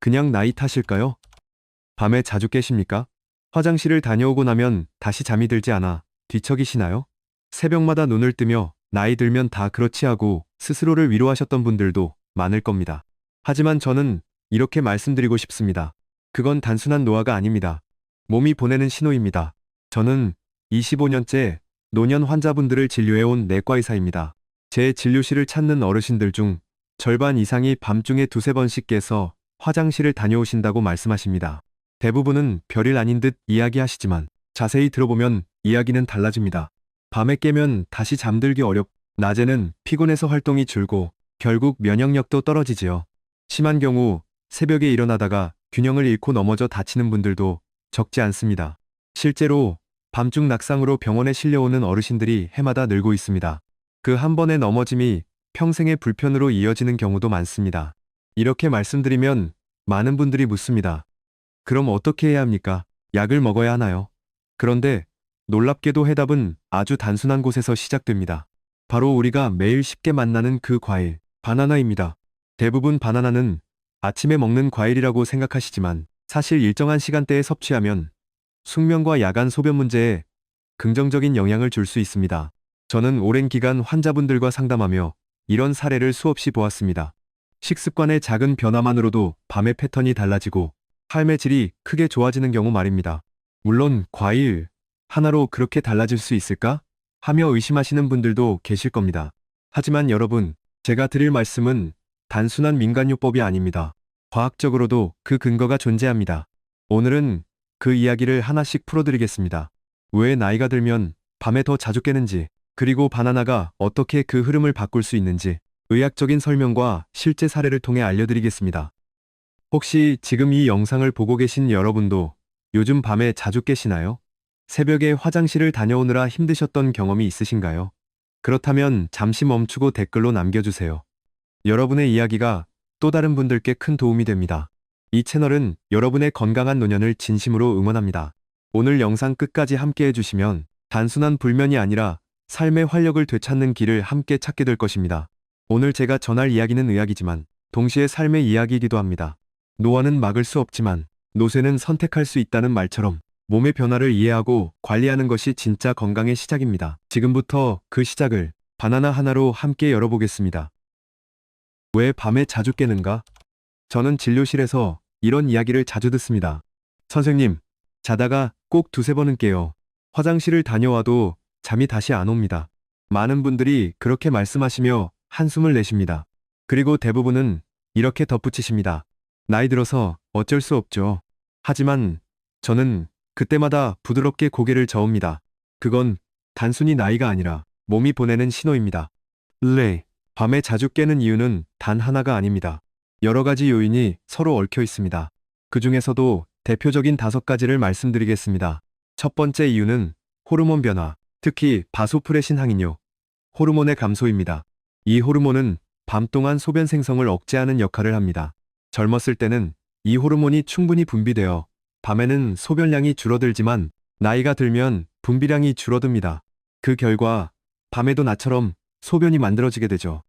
그냥 나이 탓일까요? 밤에 자주 깨십니까? 화장실을 다녀오고 나면 다시 잠이 들지 않아 뒤척이시나요? 새벽마다 눈을 뜨며 나이 들면 다 그렇지 하고 스스로를 위로하셨던 분들도 많을 겁니다. 하지만 저는 이렇게 말씀드리고 싶습니다. 그건 단순한 노화가 아닙니다. 몸이 보내는 신호입니다. 저는 25년째 노년 환자분들을 진료해온 내과 의사입니다. 제 진료실을 찾는 어르신들 중 절반 이상이 밤중에 두세 번씩 깨서 화장실을 다녀오신다고 말씀하십니다. 대부분은 별일 아닌 듯 이야기하시지만 자세히 들어보면 이야기는 달라집니다. 밤에 깨면 다시 잠들기 어렵, 낮에는 피곤해서 활동이 줄고 결국 면역력도 떨어지지요. 심한 경우 새벽에 일어나다가 균형을 잃고 넘어져 다치는 분들도 적지 않습니다. 실제로 밤중 낙상으로 병원에 실려오는 어르신들이 해마다 늘고 있습니다. 그 한 번의 넘어짐이 평생의 불편으로 이어지는 경우도 많습니다. 이렇게 말씀드리면 많은 분들이 묻습니다. 그럼 어떻게 해야 합니까? 약을 먹어야 하나요? 그런데 놀랍게도 해답은 아주 단순한 곳에서 시작됩니다. 바로 우리가 매일 쉽게 만나는 그 과일, 바나나입니다. 대부분 바나나는 아침에 먹는 과일이라고 생각하시지만 사실 일정한 시간대에 섭취하면 숙면과 야간 소변 문제에 긍정적인 영향을 줄 수 있습니다. 저는 오랜 기간 환자분들과 상담하며 이런 사례를 수없이 보았습니다. 식습관의 작은 변화만으로도 밤의 패턴이 달라지고 삶의 질이 크게 좋아지는 경우 말입니다. 물론 과일 하나로 그렇게 달라질 수 있을까? 하며 의심하시는 분들도 계실 겁니다. 하지만 여러분, 제가 드릴 말씀은 단순한 민간요법이 아닙니다. 과학적으로도 그 근거가 존재합니다. 오늘은 그 이야기를 하나씩 풀어드리겠습니다. 왜 나이가 들면 밤에 더 자주 깨는지, 그리고 바나나가 어떻게 그 흐름을 바꿀 수 있는지, 의학적인 설명과 실제 사례를 통해 알려드리겠습니다. 혹시 지금 이 영상을 보고 계신 여러분도 요즘 밤에 자주 깨시나요? 새벽에 화장실을 다녀오느라 힘드셨던 경험이 있으신가요? 그렇다면 잠시 멈추고 댓글로 남겨주세요. 여러분의 이야기가 또 다른 분들께 큰 도움이 됩니다. 이 채널은 여러분의 건강한 노년을 진심으로 응원합니다. 오늘 영상 끝까지 함께 해주시면 단순한 불면이 아니라 삶의 활력을 되찾는 길을 함께 찾게 될 것입니다. 오늘 제가 전할 이야기는 의학이지만 동시에 삶의 이야기이기도 합니다. 노화는 막을 수 없지만 노쇠는 선택할 수 있다는 말처럼 몸의 변화를 이해하고 관리하는 것이 진짜 건강의 시작입니다. 지금부터 그 시작을 바나나 하나로 함께 열어보겠습니다. 왜 밤에 자주 깨는가? 저는 진료실에서 이런 이야기를 자주 듣습니다. 선생님, 자다가 꼭 두세 번은 깨요. 화장실을 다녀와도 잠이 다시 안 옵니다. 많은 분들이 그렇게 말씀하시며 한숨을 내쉽니다. 그리고 대부분은 이렇게 덧붙이십니다. 나이 들어서 어쩔 수 없죠. 하지만 저는 그때마다 부드럽게 고개를 저읍니다. 그건 단순히 나이가 아니라 몸이 보내는 신호입니다. 네, 밤에 자주 깨는 이유는 단 하나가 아닙니다. 여러 가지 요인이 서로 얽혀 있습니다. 그 중에서도 대표적인 다섯 가지를 말씀드리겠습니다. 첫 번째 이유는 호르몬 변화, 특히 바소프레신 항이뇨, 호르몬의 감소입니다. 이 호르몬은 밤 동안 소변 생성을 억제하는 역할을 합니다. 젊었을 때는 이 호르몬이 충분히 분비되어 밤에는 소변량이 줄어들지만 나이가 들면 분비량이 줄어듭니다. 그 결과 밤에도 나처럼 소변이 만들어지게 되죠.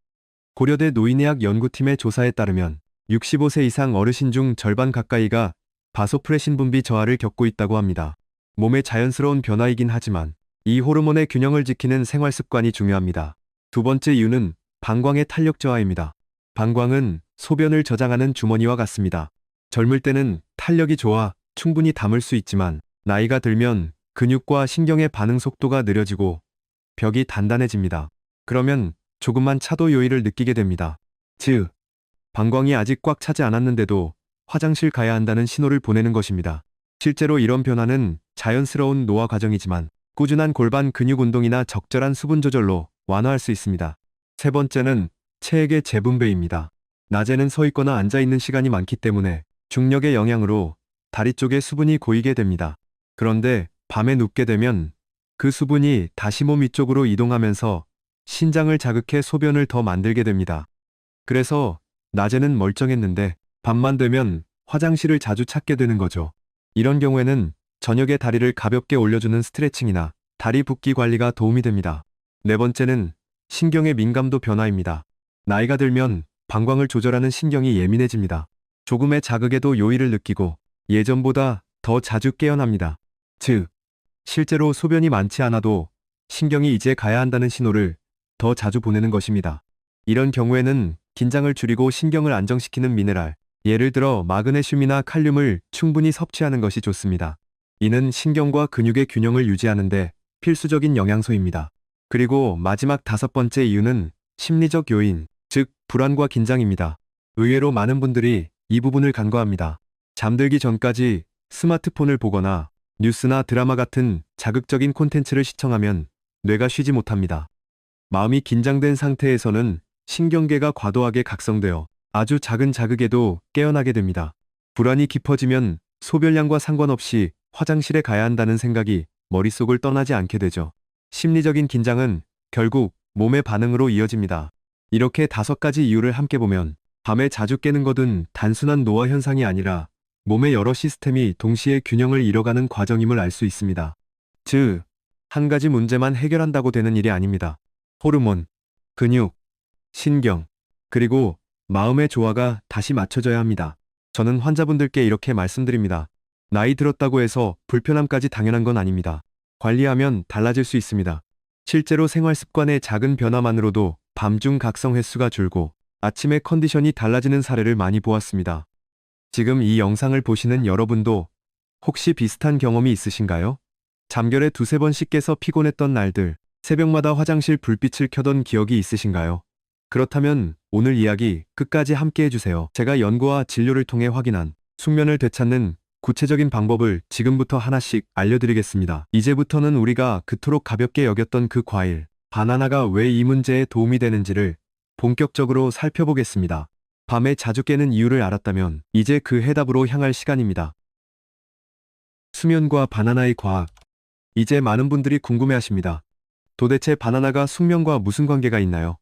고려대 노인의학 연구팀의 조사에 따르면 65세 이상 어르신 중 절반 가까이가 바소프레신 분비 저하를 겪고 있다고 합니다. 몸의 자연스러운 변화이긴 하지만 이 호르몬의 균형을 지키는 생활 습관이 중요합니다. 두 번째 이유는 방광의 탄력 저하입니다. 방광은 소변을 저장하는 주머니와 같습니다. 젊을 때는 탄력이 좋아 충분히 담을 수 있지만 나이가 들면 근육과 신경의 반응 속도가 느려지고 벽이 단단해집니다. 그러면 조금만 차도 요일을 느끼게 됩니다. 즉, 방광이 아직 꽉 차지 않았는데도 화장실 가야 한다는 신호를 보내는 것입니다. 실제로 이런 변화는 자연스러운 노화 과정이지만 꾸준한 골반 근육 운동이나 적절한 수분 조절로 완화할 수 있습니다. 세 번째는 체액의 재분배입니다. 낮에는 서 있거나 앉아 있는 시간이 많기 때문에 중력의 영향으로 다리 쪽에 수분이 고이게 됩니다. 그런데 밤에 눕게 되면 그 수분이 다시 몸 위쪽으로 이동하면서 신장을 자극해 소변을 더 만들게 됩니다. 그래서 낮에는 멀쩡했는데 밤만 되면 화장실을 자주 찾게 되는 거죠. 이런 경우에는 저녁에 다리를 가볍게 올려주는 스트레칭이나 다리 붓기 관리가 도움이 됩니다. 네 번째는 신경의 민감도 변화입니다. 나이가 들면 방광을 조절하는 신경이 예민해집니다. 조금의 자극에도 요의를 느끼고 예전보다 더 자주 깨어납니다. 즉, 실제로 소변이 많지 않아도 신경이 이제 가야 한다는 신호를 더 자주 보내는 것입니다. 이런 경우에는 긴장을 줄이고 신경을 안정시키는 미네랄, 예를 들어 마그네슘이나 칼륨을 충분히 섭취하는 것이 좋습니다. 이는 신경과 근육의 균형을 유지하는데 필수적인 영양소입니다. 그리고 마지막 다섯 번째 이유는 심리적 요인, 즉 불안과 긴장입니다. 의외로 많은 분들이 이 부분을 간과합니다. 잠들기 전까지 스마트폰을 보거나 뉴스나 드라마 같은 자극적인 콘텐츠를 시청하면 뇌가 쉬지 못합니다. 마음이 긴장된 상태에서는 신경계가 과도하게 각성되어 아주 작은 자극에도 깨어나게 됩니다. 불안이 깊어지면 소변량과 상관없이 화장실에 가야 한다는 생각이 머릿속을 떠나지 않게 되죠. 심리적인 긴장은 결국 몸의 반응으로 이어집니다. 이렇게 다섯 가지 이유를 함께 보면 밤에 자주 깨는 것은 단순한 노화 현상이 아니라 몸의 여러 시스템이 동시에 균형을 잃어가는 과정임을 알 수 있습니다. 즉, 한 가지 문제만 해결한다고 되는 일이 아닙니다. 호르몬, 근육, 신경, 그리고 마음의 조화가 다시 맞춰져야 합니다. 저는 환자분들께 이렇게 말씀드립니다. 나이 들었다고 해서 불편함까지 당연한 건 아닙니다. 관리하면 달라질 수 있습니다. 실제로 생활 습관의 작은 변화만으로도 밤중 각성 횟수가 줄고 아침에 컨디션이 달라지는 사례를 많이 보았습니다. 지금 이 영상을 보시는 여러분도 혹시 비슷한 경험이 있으신가요? 잠결에 두세 번씩 깨서 피곤했던 날들, 새벽마다 화장실 불빛을 켜던 기억이 있으신가요? 그렇다면 오늘 이야기 끝까지 함께 해주세요. 제가 연구와 진료를 통해 확인한 숙면을 되찾는 구체적인 방법을 지금부터 하나씩 알려드리겠습니다. 이제부터는 우리가 그토록 가볍게 여겼던 그 과일, 바나나가 왜 이 문제에 도움이 되는지를 본격적으로 살펴보겠습니다. 밤에 자주 깨는 이유를 알았다면 이제 그 해답으로 향할 시간입니다. 수면과 바나나의 과학. 이제 많은 분들이 궁금해 하십니다. 도대체 바나나가 숙면과 무슨 관계가 있나요?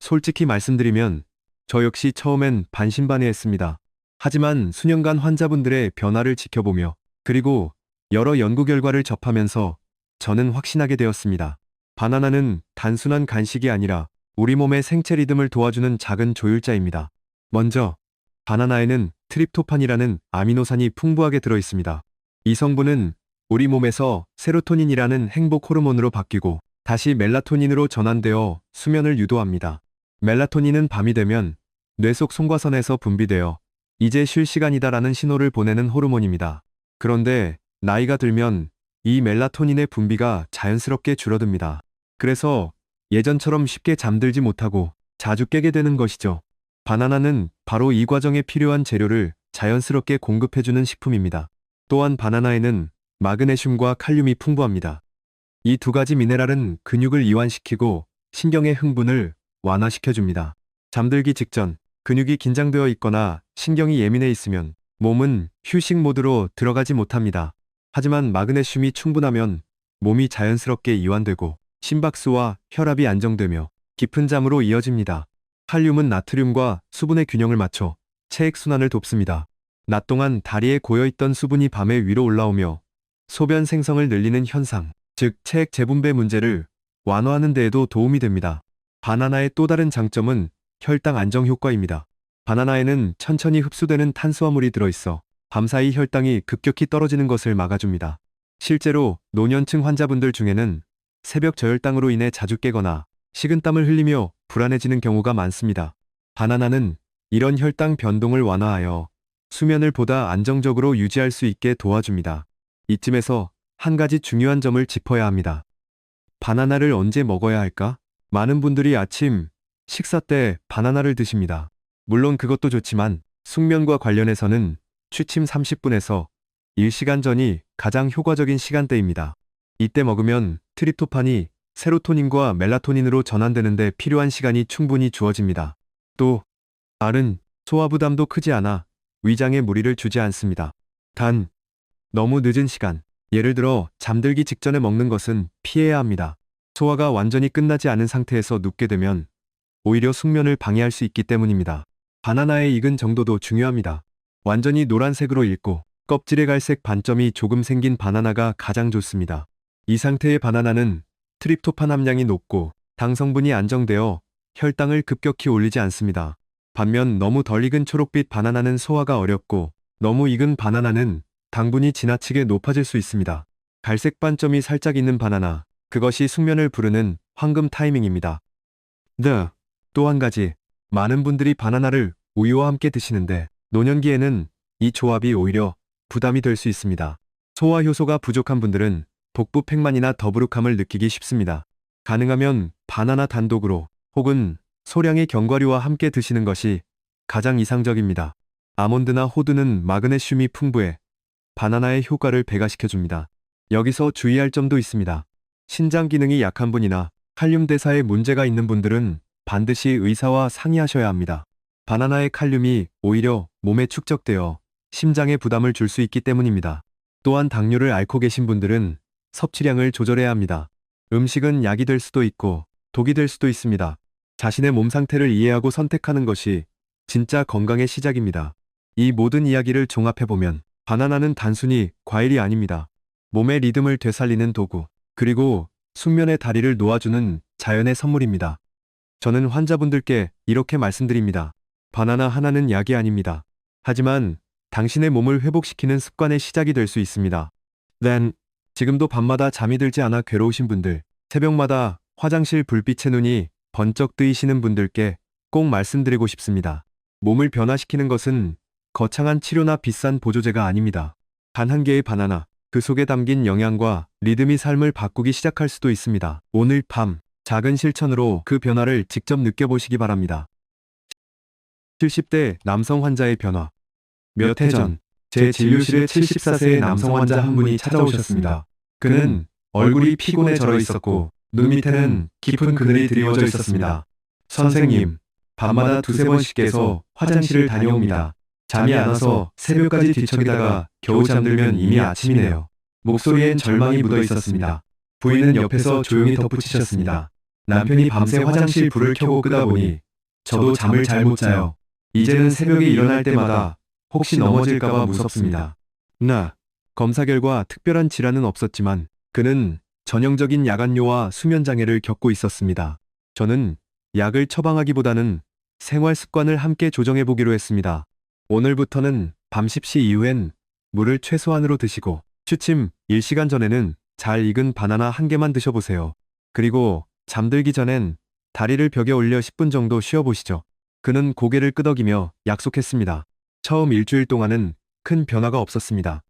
솔직히 말씀드리면 저 역시 처음엔 반신반의했습니다. 하지만 수년간 환자분들의 변화를 지켜보며 그리고 여러 연구 결과를 접하면서 저는 확신하게 되었습니다. 바나나는 단순한 간식이 아니라 우리 몸의 생체 리듬을 도와주는 작은 조율자입니다. 먼저 바나나에는 트립토판이라는 아미노산이 풍부하게 들어 있습니다. 이 성분은 우리 몸에서 세로토닌이라는 행복 호르몬으로 바뀌고 다시 멜라토닌으로 전환되어 수면을 유도합니다. 멜라토닌은 밤이 되면 뇌 속 송과선에서 분비되어 이제 쉴 시간이다라는 신호를 보내는 호르몬입니다. 그런데 나이가 들면 이 멜라토닌의 분비가 자연스럽게 줄어듭니다. 그래서 예전처럼 쉽게 잠들지 못하고 자주 깨게 되는 것이죠. 바나나는 바로 이 과정에 필요한 재료를 자연스럽게 공급해주는 식품입니다. 또한 바나나에는 마그네슘과 칼륨이 풍부합니다. 이 두 가지 미네랄은 근육을 이완시키고 신경의 흥분을 완화시켜줍니다. 잠들기 직전 근육이 긴장되어 있거나 신경이 예민해 있으면 몸은 휴식 모드로 들어가지 못합니다. 하지만 마그네슘이 충분하면 몸이 자연스럽게 이완되고 심박수와 혈압이 안정되며 깊은 잠으로 이어집니다. 칼륨은 나트륨과 수분의 균형을 맞춰 체액 순환을 돕습니다. 낮 동안 다리에 고여있던 수분이 밤에 위로 올라오며 소변 생성을 늘리는 현상, 즉 체액 재분배 문제를 완화하는 데에도 도움이 됩니다. 바나나의 또 다른 장점은 혈당 안정 효과입니다. 바나나에는 천천히 흡수되는 탄수화물이 들어있어 밤사이 혈당이 급격히 떨어지는 것을 막아줍니다. 실제로 노년층 환자분들 중에는 새벽 저혈당으로 인해 자주 깨거나 식은땀을 흘리며 불안해지는 경우가 많습니다. 바나나는 이런 혈당 변동을 완화하여 수면을 보다 안정적으로 유지할 수 있게 도와줍니다. 이쯤에서 한 가지 중요한 점을 짚어야 합니다. 바나나를 언제 먹어야 할까? 많은 분들이 아침, 식사 때 바나나를 드십니다. 물론 그것도 좋지만 숙면과 관련해서는 취침 30분에서 1시간 전이 가장 효과적인 시간대입니다. 이때 먹으면 트립토판이 세로토닌과 멜라토닌으로 전환되는데 필요한 시간이 충분히 주어집니다. 또 알은 소화 부담도 크지 않아 위장에 무리를 주지 않습니다. 단 너무 늦은 시간, 예를 들어 잠들기 직전에 먹는 것은 피해야 합니다. 소화가 완전히 끝나지 않은 상태에서 눕게 되면 오히려 숙면을 방해할 수 있기 때문입니다. 바나나의 익은 정도도 중요합니다. 완전히 노란색으로 익고 껍질의 갈색 반점이 조금 생긴 바나나가 가장 좋습니다. 이 상태의 바나나는 트립토판 함량이 높고 당 성분이 안정되어 혈당을 급격히 올리지 않습니다. 반면 너무 덜 익은 초록빛 바나나는 소화가 어렵고 너무 익은 바나나는 당분이 지나치게 높아질 수 있습니다. 갈색 반점이 살짝 있는 바나나, 그것이 숙면을 부르는 황금 타이밍입니다. 네. 또 한 가지, 많은 분들이 바나나를 우유와 함께 드시는데 노년기에는 이 조합이 오히려 부담이 될 수 있습니다. 소화 효소가 부족한 분들은 복부 팽만이나 더부룩함을 느끼기 쉽습니다. 가능하면 바나나 단독으로 혹은 소량의 견과류와 함께 드시는 것이 가장 이상적입니다. 아몬드나 호두는 마그네슘이 풍부해 바나나의 효과를 배가시켜줍니다. 여기서 주의할 점도 있습니다. 신장 기능이 약한 분이나 칼륨 대사에 문제가 있는 분들은 반드시 의사와 상의하셔야 합니다. 바나나의 칼륨이 오히려 몸에 축적되어 심장에 부담을 줄 수 있기 때문입니다. 또한 당뇨를 앓고 계신 분들은 섭취량을 조절해야 합니다. 음식은 약이 될 수도 있고 독이 될 수도 있습니다. 자신의 몸 상태를 이해하고 선택하는 것이 진짜 건강의 시작입니다. 이 모든 이야기를 종합해보면 바나나는 단순히 과일이 아닙니다. 몸의 리듬을 되살리는 도구, 그리고 숙면의 다리를 놓아주는 자연의 선물입니다. 저는 환자분들께 이렇게 말씀드립니다. 바나나 하나는 약이 아닙니다. 하지만 당신의 몸을 회복시키는 습관의 시작이 될 수 있습니다. Then, 지금도 밤마다 잠이 들지 않아 괴로우신 분들, 새벽마다 화장실 불빛의 눈이 번쩍 뜨이시는 분들께 꼭 말씀드리고 싶습니다. 몸을 변화시키는 것은 거창한 치료나 비싼 보조제가 아닙니다. 단 한 개의 바나나, 그 속에 담긴 영양과 리듬이 삶을 바꾸기 시작할 수도 있습니다. 오늘 밤, 작은 실천으로 그 변화를 직접 느껴보시기 바랍니다. 70대 남성 환자의 변화. 몇 해 전, 제 진료실에 74세의 남성 환자 한 분이 찾아오셨습니다. 그는 얼굴이 피곤해 절어 있었고, 눈 밑에는 깊은 그늘이 드리워져 있었습니다. 선생님, 밤마다 두세 번씩 깨서 화장실을 다녀옵니다. 잠이 안 와서 새벽까지 뒤척이다가 겨우 잠들면 이미 아침이네요. 목소리엔 절망이 묻어 있었습니다. 부인은 옆에서 조용히 덧붙이셨습니다. 남편이 밤새 화장실 불을 켜고 끄다 보니 저도 잠을 잘 못 자요. 이제는 새벽에 일어날 때마다 혹시 넘어질까봐 무섭습니다. 나 검사 결과 특별한 질환은 없었지만 그는 전형적인 야간뇨와 수면 장애를 겪고 있었습니다. 저는 약을 처방하기보다는 생활 습관을 함께 조정해 보기로 했습니다. 오늘부터는 밤 10시 이후엔 물을 최소한으로 드시고 취침 1시간 전에는 잘 익은 바나나 한 개만 드셔보세요. 그리고 잠들기 전엔 다리를 벽에 올려 10분 정도 쉬어보시죠. 그는 고개를 끄덕이며 약속했습니다. 처음 일주일 동안은 큰 변화가 없었습니다.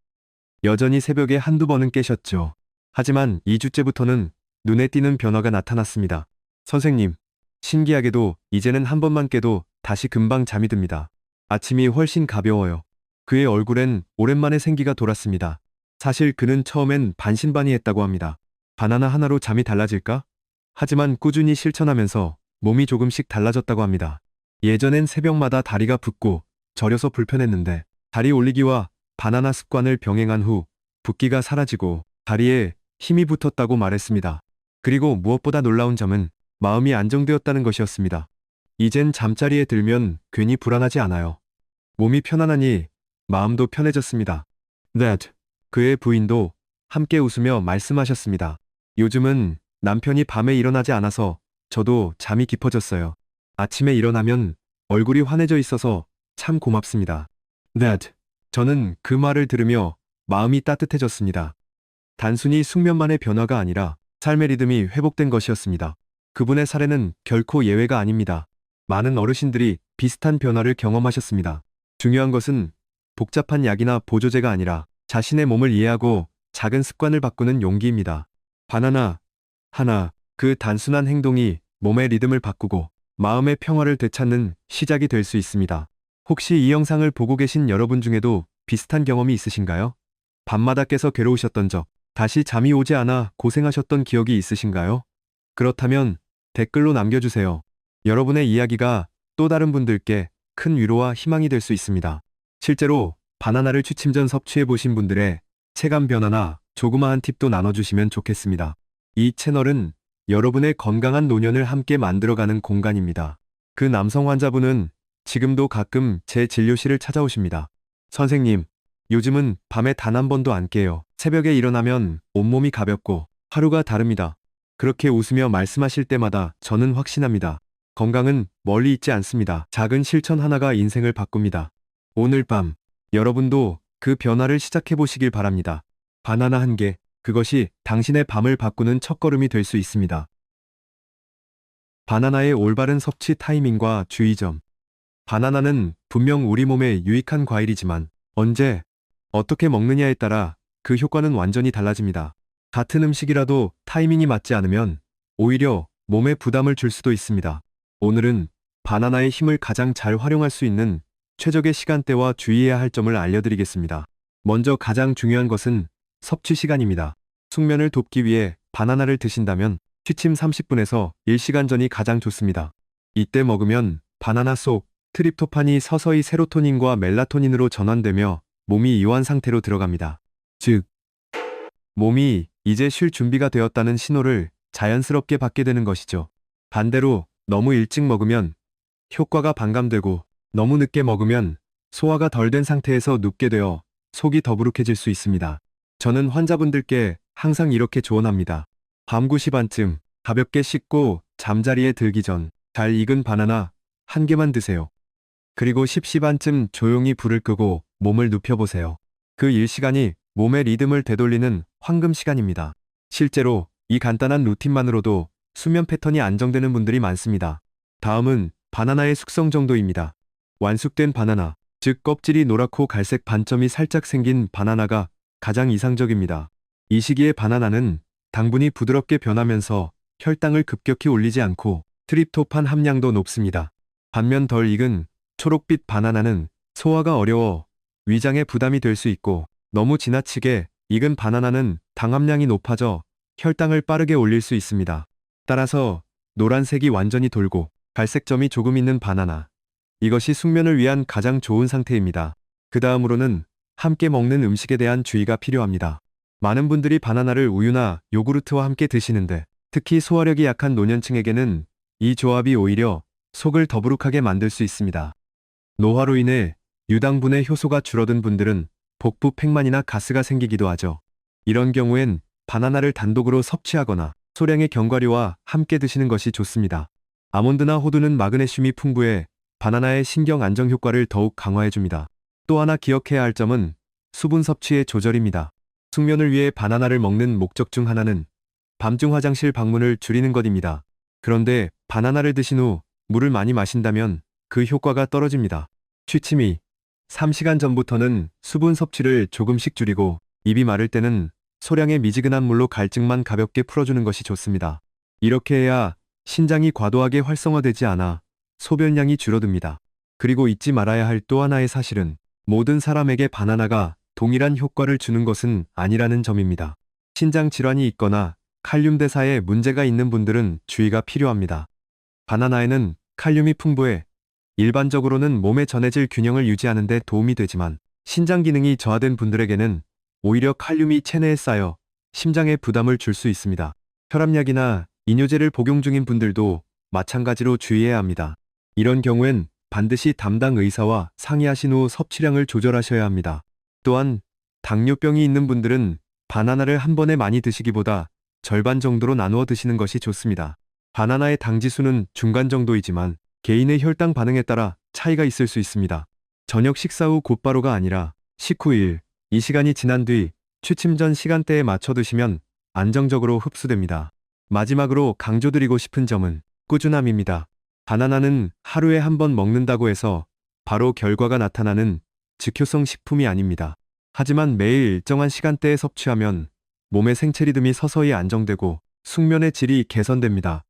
여전히 새벽에 한두 번은 깨셨죠. 하지만 2주째부터는 눈에 띄는 변화가 나타났습니다. 선생님, 신기하게도 이제는 한 번만 깨도 다시 금방 잠이 듭니다. 아침이 훨씬 가벼워요. 그의 얼굴엔 오랜만에 생기가 돌았습니다. 사실 그는 처음엔 반신반의했다고 합니다. 바나나 하나로 잠이 달라질까? 하지만 꾸준히 실천하면서 몸이 조금씩 달라졌다고 합니다. 예전엔 새벽마다 다리가 붓고 저려서 불편했는데 다리 올리기와 바나나 습관을 병행한 후 붓기가 사라지고 다리에 힘이 붙었다고 말했습니다. 그리고 무엇보다 놀라운 점은 마음이 안정되었다는 것이었습니다. 이젠 잠자리에 들면 괜히 불안하지 않아요. 몸이 편안하니 마음도 편해졌습니다. That 그의 부인도 함께 웃으며 말씀하셨습니다. 요즘은 남편이 밤에 일어나지 않아서 저도 잠이 깊어졌어요. 아침에 일어나면 얼굴이 환해져 있어서 참 고맙습니다. That 저는 그 말을 들으며 마음이 따뜻해졌습니다. 단순히 숙면만의 변화가 아니라 삶의 리듬이 회복된 것이었습니다. 그분의 사례는 결코 예외가 아닙니다. 많은 어르신들이 비슷한 변화를 경험하셨습니다. 중요한 것은 복잡한 약이나 보조제가 아니라 자신의 몸을 이해하고 작은 습관을 바꾸는 용기입니다. 바나나 하나 그 단순한 행동이 몸의 리듬을 바꾸고 마음의 평화를 되찾는 시작이 될 수 있습니다. 혹시 이 영상을 보고 계신 여러분 중에도 비슷한 경험이 있으신가요? 밤마다 깨서 괴로우셨던 적, 다시 잠이 오지 않아 고생하셨던 기억이 있으신가요? 그렇다면 댓글로 남겨주세요. 여러분의 이야기가 또 다른 분들께 큰 위로와 희망이 될 수 있습니다. 실제로 바나나를 취침 전 섭취해 보신 분들의 체감 변화나 조그마한 팁도 나눠주시면 좋겠습니다. 이 채널은 여러분의 건강한 노년을 함께 만들어가는 공간입니다. 그 남성 환자분은 지금도 가끔 제 진료실을 찾아오십니다. 선생님, 요즘은 밤에 단 한 번도 안 깨요. 새벽에 일어나면 온몸이 가볍고 하루가 다릅니다. 그렇게 웃으며 말씀하실 때마다 저는 확신합니다. 건강은 멀리 있지 않습니다. 작은 실천 하나가 인생을 바꿉니다. 오늘 밤 여러분도 그 변화를 시작해 보시길 바랍니다. 바나나 한 개, 그것이 당신의 밤을 바꾸는 첫걸음이 될 수 있습니다. 바나나의 올바른 섭취 타이밍과 주의점. 바나나는 분명 우리 몸에 유익한 과일이지만 언제, 어떻게 먹느냐에 따라 그 효과는 완전히 달라집니다. 같은 음식이라도 타이밍이 맞지 않으면 오히려 몸에 부담을 줄 수도 있습니다. 오늘은 바나나의 힘을 가장 잘 활용할 수 있는 최적의 시간대와 주의해야 할 점을 알려드리겠습니다. 먼저 가장 중요한 것은 섭취 시간입니다. 숙면을 돕기 위해 바나나를 드신다면 취침 30분에서 1시간 전이 가장 좋습니다. 이때 먹으면 바나나 속 트립토판이 서서히 세로토닌과 멜라토닌으로 전환되며 몸이 이완 상태로 들어갑니다. 즉, 몸이 이제 쉴 준비가 되었다는 신호를 자연스럽게 받게 되는 것이죠. 반대로 너무 일찍 먹으면 효과가 반감되고 너무 늦게 먹으면 소화가 덜 된 상태에서 눕게 되어 속이 더부룩해질 수 있습니다. 저는 환자분들께 항상 이렇게 조언합니다. 밤 9시 반쯤 가볍게 씻고 잠자리에 들기 전 잘 익은 바나나 한 개만 드세요. 그리고 10시 반쯤 조용히 불을 끄고 몸을 눕혀보세요. 그 일시간이 몸의 리듬을 되돌리는 황금 시간입니다. 실제로 이 간단한 루틴만으로도 수면 패턴이 안정되는 분들이 많습니다. 다음은 바나나의 숙성 정도입니다. 완숙된 바나나, 즉 껍질이 노랗고 갈색 반점이 살짝 생긴 바나나가 가장 이상적입니다. 이 시기의 바나나는 당분이 부드럽게 변하면서 혈당을 급격히 올리지 않고 트립토판 함량도 높습니다. 반면 덜 익은 초록빛 바나나는 소화가 어려워 위장에 부담이 될 수 있고 너무 지나치게 익은 바나나는 당 함량이 높아져 혈당을 빠르게 올릴 수 있습니다. 따라서 노란색이 완전히 돌고 갈색점이 조금 있는 바나나. 이것이 숙면을 위한 가장 좋은 상태입니다. 그 다음으로는 함께 먹는 음식에 대한 주의가 필요합니다. 많은 분들이 바나나를 우유나 요구르트와 함께 드시는데 특히 소화력이 약한 노년층에게는 이 조합이 오히려 속을 더부룩하게 만들 수 있습니다. 노화로 인해 유당분의 효소가 줄어든 분들은 복부 팽만이나 가스가 생기기도 하죠. 이런 경우엔 바나나를 단독으로 섭취하거나 소량의 견과류와 함께 드시는 것이 좋습니다. 아몬드나 호두는 마그네슘이 풍부해 바나나의 신경 안정 효과를 더욱 강화해줍니다. 또 하나 기억해야 할 점은 수분 섭취의 조절입니다. 숙면을 위해 바나나를 먹는 목적 중 하나는 밤중 화장실 방문을 줄이는 것입니다. 그런데 바나나를 드신 후 물을 많이 마신다면 그 효과가 떨어집니다. 취침이 3시간 전부터는 수분 섭취를 조금씩 줄이고 입이 마를 때는 소량의 미지근한 물로 갈증만 가볍게 풀어주는 것이 좋습니다. 이렇게 해야 신장이 과도하게 활성화되지 않아 소변량이 줄어듭니다. 그리고 잊지 말아야 할 또 하나의 사실은 모든 사람에게 바나나가 동일한 효과를 주는 것은 아니라는 점입니다. 신장 질환이 있거나 칼륨 대사에 문제가 있는 분들은 주의가 필요합니다. 바나나에는 칼륨이 풍부해 일반적으로는 몸의 전해질 균형을 유지하는 데 도움이 되지만 신장 기능이 저하된 분들에게는 오히려 칼륨이 체내에 쌓여 심장에 부담을 줄 수 있습니다. 혈압약이나 이뇨제를 복용 중인 분들도 마찬가지로 주의해야 합니다. 이런 경우엔 반드시 담당 의사와 상의하신 후 섭취량을 조절하셔야 합니다. 또한 당뇨병이 있는 분들은 바나나를 한 번에 많이 드시기보다 절반 정도로 나누어 드시는 것이 좋습니다. 바나나의 당지수는 중간 정도이지만 개인의 혈당 반응에 따라 차이가 있을 수 있습니다. 저녁 식사 후 곧바로가 아니라 식후 1, 이 시간이 지난 뒤 취침 전 시간대에 맞춰 드시면 안정적으로 흡수됩니다. 마지막으로 강조드리고 싶은 점은 꾸준함입니다. 바나나는 하루에 한 번 먹는다고 해서 바로 결과가 나타나는 즉효성 식품이 아닙니다. 하지만 매일 일정한 시간대에 섭취하면 몸의 생체 리듬이 서서히 안정되고 숙면의 질이 개선됩니다.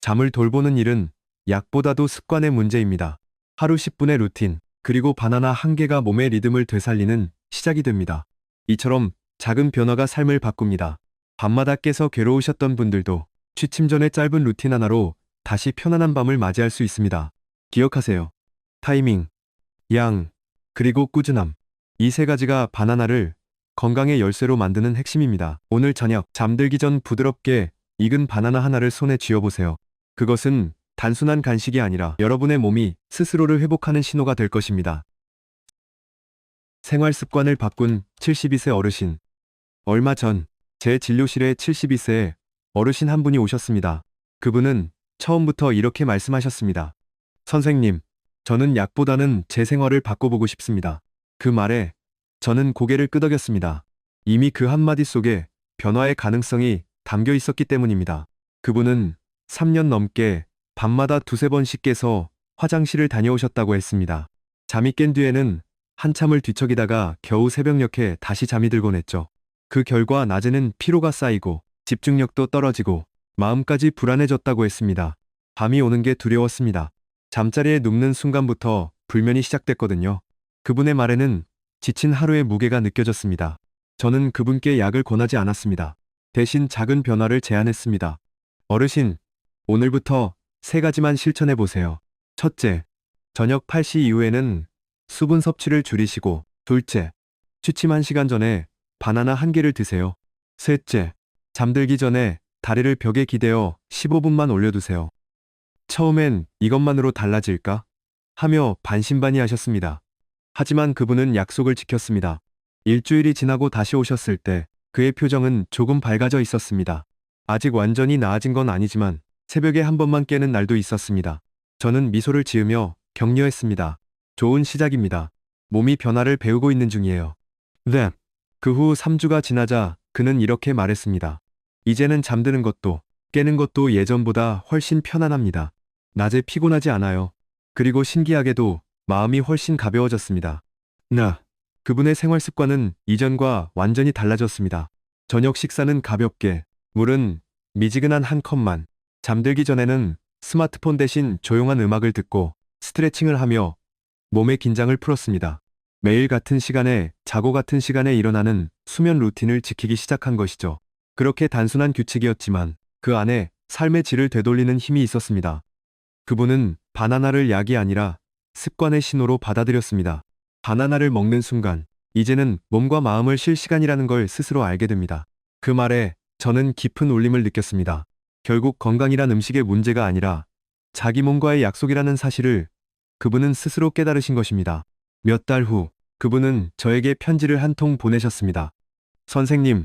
잠을 돌보는 일은 약보다도 습관의 문제입니다. 하루 10분의 루틴, 그리고 바나나 한 개가 몸의 리듬을 되살리는 시작이 됩니다. 이처럼 작은 변화가 삶을 바꿉니다. 밤마다 깨서 괴로우셨던 분들도 취침 전의 짧은 루틴 하나로 다시 편안한 밤을 맞이할 수 있습니다. 기억하세요. 타이밍, 양, 그리고 꾸준함. 이 세 가지가 바나나를 건강의 열쇠로 만드는 핵심입니다. 오늘 저녁 잠들기 전 부드럽게 익은 바나나 하나를 손에 쥐어보세요. 그것은 단순한 간식이 아니라 여러분의 몸이 스스로를 회복하는 신호가 될 것입니다. 생활 습관을 바꾼 72세 어르신. 얼마 전 제 진료실에 72세 어르신 한 분이 오셨습니다. 그분은 처음부터 이렇게 말씀하셨습니다. 선생님, 저는 약보다는 제 생활을 바꿔보고 싶습니다. 그 말에 저는 고개를 끄덕였습니다. 이미 그 한마디 속에 변화의 가능성이 담겨 있었기 때문입니다. 그분은 3년 넘게 밤마다 두세 번씩 깨서 화장실을 다녀오셨다고 했습니다. 잠이 깬 뒤에는 한참을 뒤척이다가 겨우 새벽녘에 다시 잠이 들곤 했죠. 그 결과 낮에는 피로가 쌓이고 집중력도 떨어지고 마음까지 불안해졌다고 했습니다. 밤이 오는 게 두려웠습니다. 잠자리에 눕는 순간부터 불면이 시작됐거든요. 그분의 말에는 지친 하루의 무게가 느껴졌습니다. 저는 그분께 약을 권하지 않았습니다. 대신 작은 변화를 제안했습니다. 어르신, 오늘부터 세 가지만 실천해 보세요. 첫째, 저녁 8시 이후에는 수분 섭취를 줄이시고, 둘째, 취침 1시간 전에 바나나 한 개를 드세요. 셋째, 잠들기 전에 다리를 벽에 기대어 15분만 올려두세요. 처음엔 이것만으로 달라질까? 하며 반신반의 하셨습니다. 하지만 그분은 약속을 지켰습니다. 일주일이 지나고 다시 오셨을 때 그의 표정은 조금 밝아져 있었습니다. 아직 완전히 나아진 건 아니지만 새벽에 한 번만 깨는 날도 있었습니다. 저는 미소를 지으며 격려했습니다. 좋은 시작입니다. 몸이 변화를 배우고 있는 중이에요. 네. 그 후 3주가 지나자 그는 이렇게 말했습니다. 이제는 잠드는 것도 깨는 것도 예전보다 훨씬 편안합니다. 낮에 피곤하지 않아요. 그리고 신기하게도 마음이 훨씬 가벼워졌습니다. 나. 그분의 생활 습관은 이전과 완전히 달라졌습니다. 저녁 식사는 가볍게, 물은 미지근한 한 컵만, 잠들기 전에는 스마트폰 대신 조용한 음악을 듣고 스트레칭을 하며 몸의 긴장을 풀었습니다. 매일 같은 시간에 자고 같은 시간에 일어나는 수면 루틴을 지키기 시작한 것이죠. 그렇게 단순한 규칙이었지만 그 안에 삶의 질을 되돌리는 힘이 있었습니다. 그분은 바나나를 약이 아니라 습관의 신호로 받아들였습니다. 바나나를 먹는 순간 이제는 몸과 마음을 쉴 시간이라는 걸 스스로 알게 됩니다. 그 말에 저는 깊은 울림을 느꼈습니다. 결국 건강이란 음식의 문제가 아니라 자기 몸과의 약속이라는 사실을 그분은 스스로 깨달으신 것입니다. 몇 달 후 그분은 저에게 편지를 한 통 보내셨습니다. 선생님,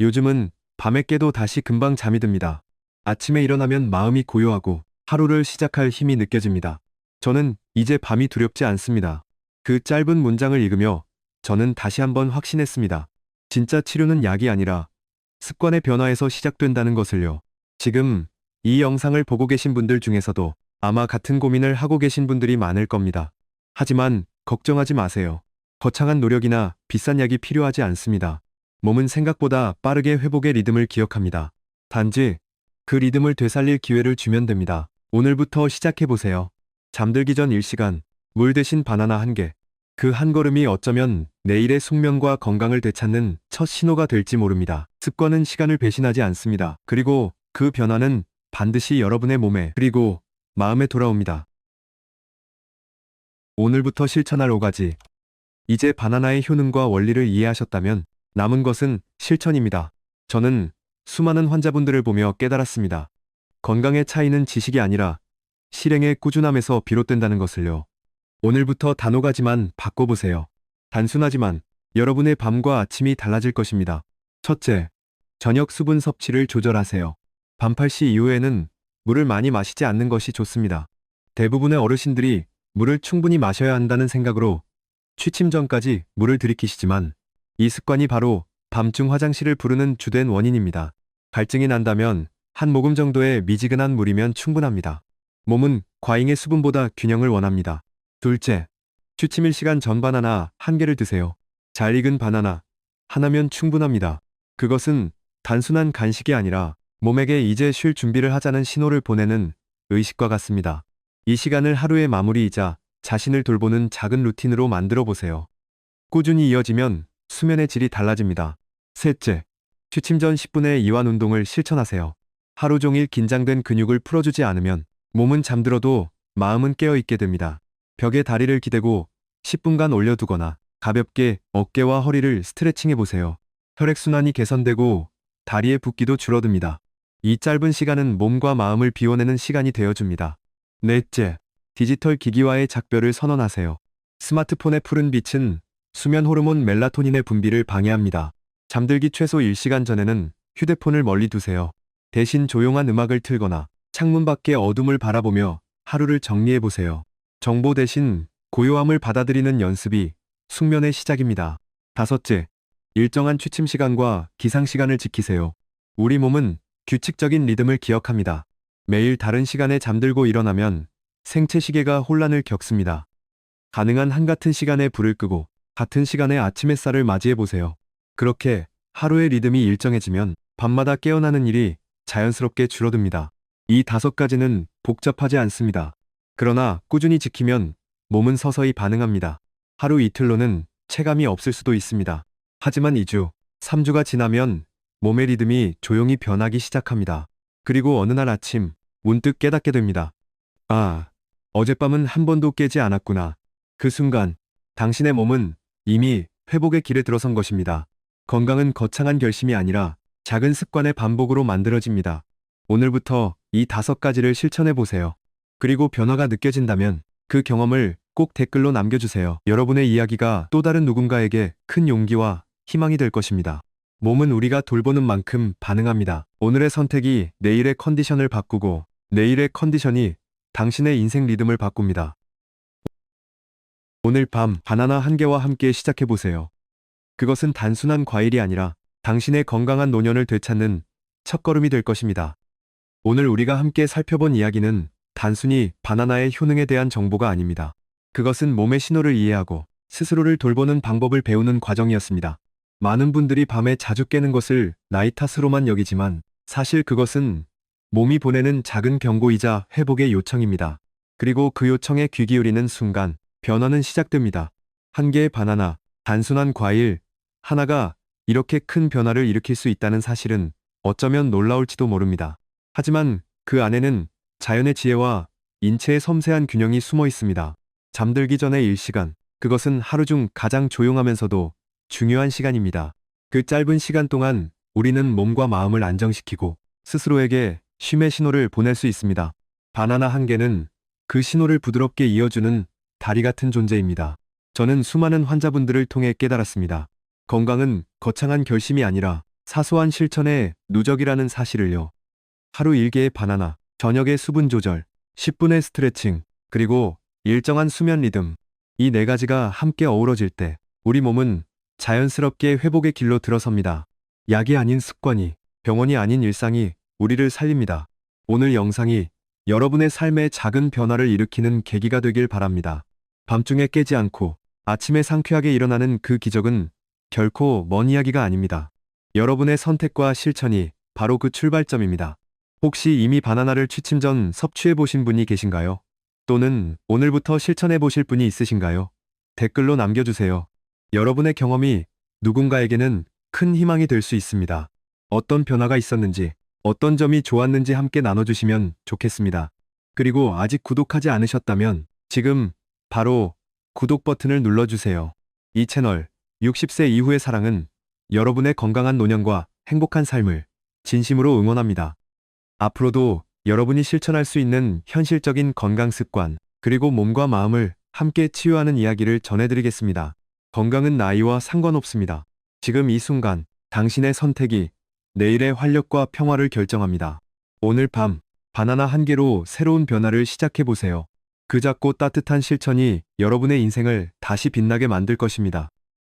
요즘은 밤에 깨도 다시 금방 잠이 듭니다. 아침에 일어나면 마음이 고요하고 하루를 시작할 힘이 느껴집니다. 저는 이제 밤이 두렵지 않습니다. 그 짧은 문장을 읽으며 저는 다시 한번 확신했습니다. 진짜 치료는 약이 아니라 습관의 변화에서 시작된다는 것을요. 지금 이 영상을 보고 계신 분들 중에서도 아마 같은 고민을 하고 계신 분들이 많을 겁니다. 하지만 걱정하지 마세요. 거창한 노력이나 비싼 약이 필요하지 않습니다. 몸은 생각보다 빠르게 회복의 리듬을 기억합니다. 단지 그 리듬을 되살릴 기회를 주면 됩니다. 오늘부터 시작해보세요. 잠들기 전 1시간, 물 대신 바나나 한 개. 그 한 걸음이 어쩌면 내일의 숙면과 건강을 되찾는 첫 신호가 될지 모릅니다. 습관은 시간을 배신하지 않습니다. 그리고 그 변화는 반드시 여러분의 몸에 그리고 마음에 돌아옵니다. 오늘부터 실천할 5가지. 이제 바나나의 효능과 원리를 이해하셨다면 남은 것은 실천입니다. 저는 수많은 환자분들을 보며 깨달았습니다. 건강의 차이는 지식이 아니라 실행의 꾸준함에서 비롯된다는 것을요. 오늘부터 단호가지만 바꿔보세요. 단순하지만 여러분의 밤과 아침이 달라질 것입니다. 첫째, 저녁 수분 섭취를 조절하세요. 밤 8시 이후에는 물을 많이 마시지 않는 것이 좋습니다. 대부분의 어르신들이 물을 충분히 마셔야 한다는 생각으로 취침 전까지 물을 들이키시지만 이 습관이 바로 밤중 화장실을 부르는 주된 원인입니다. 갈증이 난다면 한 모금 정도의 미지근한 물이면 충분합니다. 몸은 과잉의 수분보다 균형을 원합니다. 둘째, 취침일 시간 전 바나나 한 개를 드세요. 잘 익은 바나나 하나면 충분합니다. 그것은 단순한 간식이 아니라 몸에게 이제 쉴 준비를 하자는 신호를 보내는 의식과 같습니다. 이 시간을 하루의 마무리이자 자신을 돌보는 작은 루틴으로 만들어 보세요. 꾸준히 이어지면 수면의 질이 달라집니다. 셋째, 취침 전 10분의 이완 운동을 실천하세요. 하루 종일 긴장된 근육을 풀어주지 않으면 몸은 잠들어도 마음은 깨어있게 됩니다. 벽에 다리를 기대고 10분간 올려두거나 가볍게 어깨와 허리를 스트레칭해 보세요. 혈액순환이 개선되고 다리의 붓기도 줄어듭니다. 이 짧은 시간은 몸과 마음을 비워내는 시간이 되어줍니다. 넷째, 디지털 기기와의 작별을 선언하세요. 스마트폰의 푸른 빛은 수면 호르몬 멜라토닌의 분비를 방해합니다. 잠들기 최소 1시간 전에는 휴대폰을 멀리 두세요. 대신 조용한 음악을 틀거나 창문 밖의 어둠을 바라보며 하루를 정리해 보세요. 정보 대신 고요함을 받아들이는 연습이 숙면의 시작입니다. 다섯째, 일정한 취침 시간과 기상 시간을 지키세요. 우리 몸은 규칙적인 리듬을 기억합니다. 매일 다른 시간에 잠들고 일어나면 생체 시계가 혼란을 겪습니다. 가능한 한같은 시간에 불을 끄고 같은 시간에 아침 햇살을 맞이해 보세요. 그렇게 하루의 리듬이 일정해지면 밤마다 깨어나는 일이 자연스럽게 줄어듭니다. 이 다섯 가지는 복잡하지 않습니다. 그러나 꾸준히 지키면 몸은 서서히 반응합니다. 하루 이틀로는 체감이 없을 수도 있습니다. 하지만 2주, 3주가 지나면 몸의 리듬이 조용히 변하기 시작합니다. 그리고 어느 날 아침 문득 깨닫게 됩니다. 아, 어젯밤은 한 번도 깨지 않았구나. 그 순간 당신의 몸은 이미 회복의 길에 들어선 것입니다. 건강은 거창한 결심이 아니라 작은 습관의 반복으로 만들어집니다. 오늘부터 이 다섯 가지를 실천해 보세요. 그리고 변화가 느껴진다면 그 경험을 꼭 댓글로 남겨주세요. 여러분의 이야기가 또 다른 누군가에게 큰 용기와 희망이 될 것입니다. 몸은 우리가 돌보는 만큼 반응합니다. 오늘의 선택이 내일의 컨디션을 바꾸고 내일의 컨디션이 당신의 인생 리듬을 바꿉니다. 오늘 밤 바나나 한 개와 함께 시작해 보세요. 그것은 단순한 과일이 아니라 당신의 건강한 노년을 되찾는 첫걸음이 될 것입니다. 오늘 우리가 함께 살펴본 이야기는 단순히 바나나의 효능에 대한 정보가 아닙니다. 그것은 몸의 신호를 이해하고 스스로를 돌보는 방법을 배우는 과정이었습니다. 많은 분들이 밤에 자주 깨는 것을 나이 탓으로만 여기지만 사실 그것은 몸이 보내는 작은 경고이자 회복의 요청입니다. 그리고 그 요청에 귀 기울이는 순간 변화는 시작됩니다. 한 개의 바나나, 단순한 과일, 하나가 이렇게 큰 변화를 일으킬 수 있다는 사실은 어쩌면 놀라울지도 모릅니다. 하지만 그 안에는 자연의 지혜와 인체의 섬세한 균형이 숨어 있습니다. 잠들기 전의 1시간, 그것은 하루 중 가장 조용하면서도 중요한 시간입니다. 그 짧은 시간 동안 우리는 몸과 마음을 안정시키고 스스로에게 쉼의 신호를 보낼 수 있습니다. 바나나 한 개는 그 신호를 부드럽게 이어주는 다리 같은 존재입니다. 저는 수많은 환자분들을 통해 깨달았습니다. 건강은 거창한 결심이 아니라 사소한 실천의 누적이라는 사실을요. 하루 1개의 바나나, 저녁의 수분 조절, 10분의 스트레칭, 그리고 일정한 수면 리듬. 이 네 가지가 함께 어우러질 때 우리 몸은 자연스럽게 회복의 길로 들어섭니다. 약이 아닌 습관이, 병원이 아닌 일상이 우리를 살립니다. 오늘 영상이 여러분의 삶에 작은 변화를 일으키는 계기가 되길 바랍니다. 밤중에 깨지 않고 아침에 상쾌하게 일어나는 그 기적은 결코 먼 이야기가 아닙니다. 여러분의 선택과 실천이 바로 그 출발점입니다. 혹시 이미 바나나를 취침 전 섭취해 보신 분이 계신가요? 또는 오늘부터 실천해 보실 분이 있으신가요? 댓글로 남겨주세요. 여러분의 경험이 누군가에게는 큰 희망이 될 수 있습니다. 어떤 변화가 있었는지, 어떤 점이 좋았는지 함께 나눠주시면 좋겠습니다. 그리고 아직 구독하지 않으셨다면 지금 바로 구독 버튼을 눌러주세요. 이 채널 60세 이후의 사랑은 여러분의 건강한 노년과 행복한 삶을 진심으로 응원합니다. 앞으로도 여러분이 실천할 수 있는 현실적인 건강 습관, 그리고 몸과 마음을 함께 치유하는 이야기를 전해드리겠습니다. 건강은 나이와 상관없습니다. 지금 이 순간 당신의 선택이 내일의 활력과 평화를 결정합니다. 오늘 밤 바나나 한 개로 새로운 변화를 시작해 보세요. 그 작고 따뜻한 실천이 여러분의 인생을 다시 빛나게 만들 것입니다.